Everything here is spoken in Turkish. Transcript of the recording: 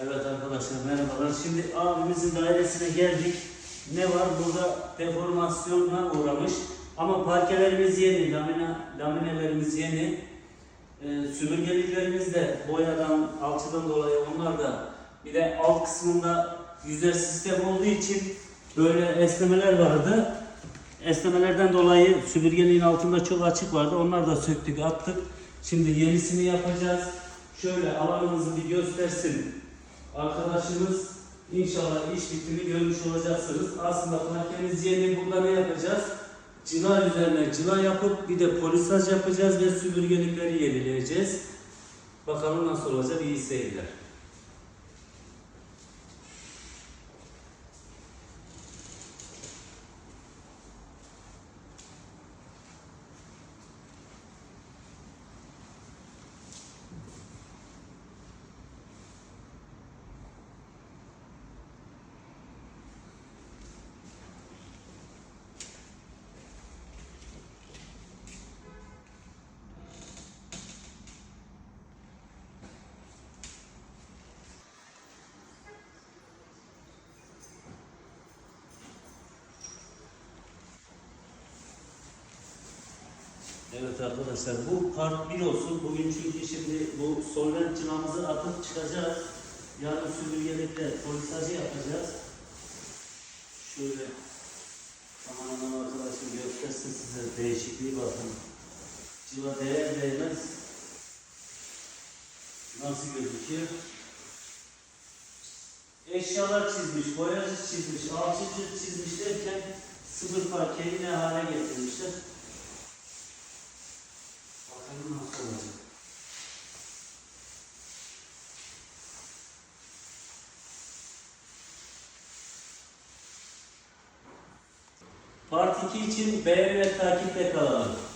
arkadaşlar merhabalar. Şimdi abimizin dairesine geldik. Ne var? Burada deformasyona uğramış. Ama parkelerimiz yeni, lamine, laminelerimiz yeni. Ee, süpürgeliklerimiz de boyadan, alçıdan dolayı onlar da bir de alt kısmında yüzer sistem olduğu için böyle esnemeler vardı. Esnemelerden dolayı süpürgeliğin altında çok açık vardı. Onları da söktük, attık. Şimdi yenisini yapacağız. Şöyle alanımızı bir göstersin. Arkadaşımız inşallah iş bitimi görmüş olacaksınız. Aslında parkemiz yeni. Burada ne yapacağız? Cila üzerine cila yapıp bir de polisaj yapacağız ve süpürgelikleri yenileyeceğiz. Bakalım nasıl olacak. İyi seyirler. Evet arkadaşlar bu part 1 olsun. Bugün çünkü şimdi bu solvent cilamızı atıp çıkacağız. Yarın süpürgelikle polisajı yapacağız. Şöyle tamamen arkadaşım göstersin size değişikliği bakın. Cila değer değmez nasıl gözüküyor? Eşyalar çizmiş, boyacı çizmiş, alçıcı çizmiş derken sıfır parkeyi ne hale getirmişler. Olacak. Part 2 için beğeni ve takipte kalalım.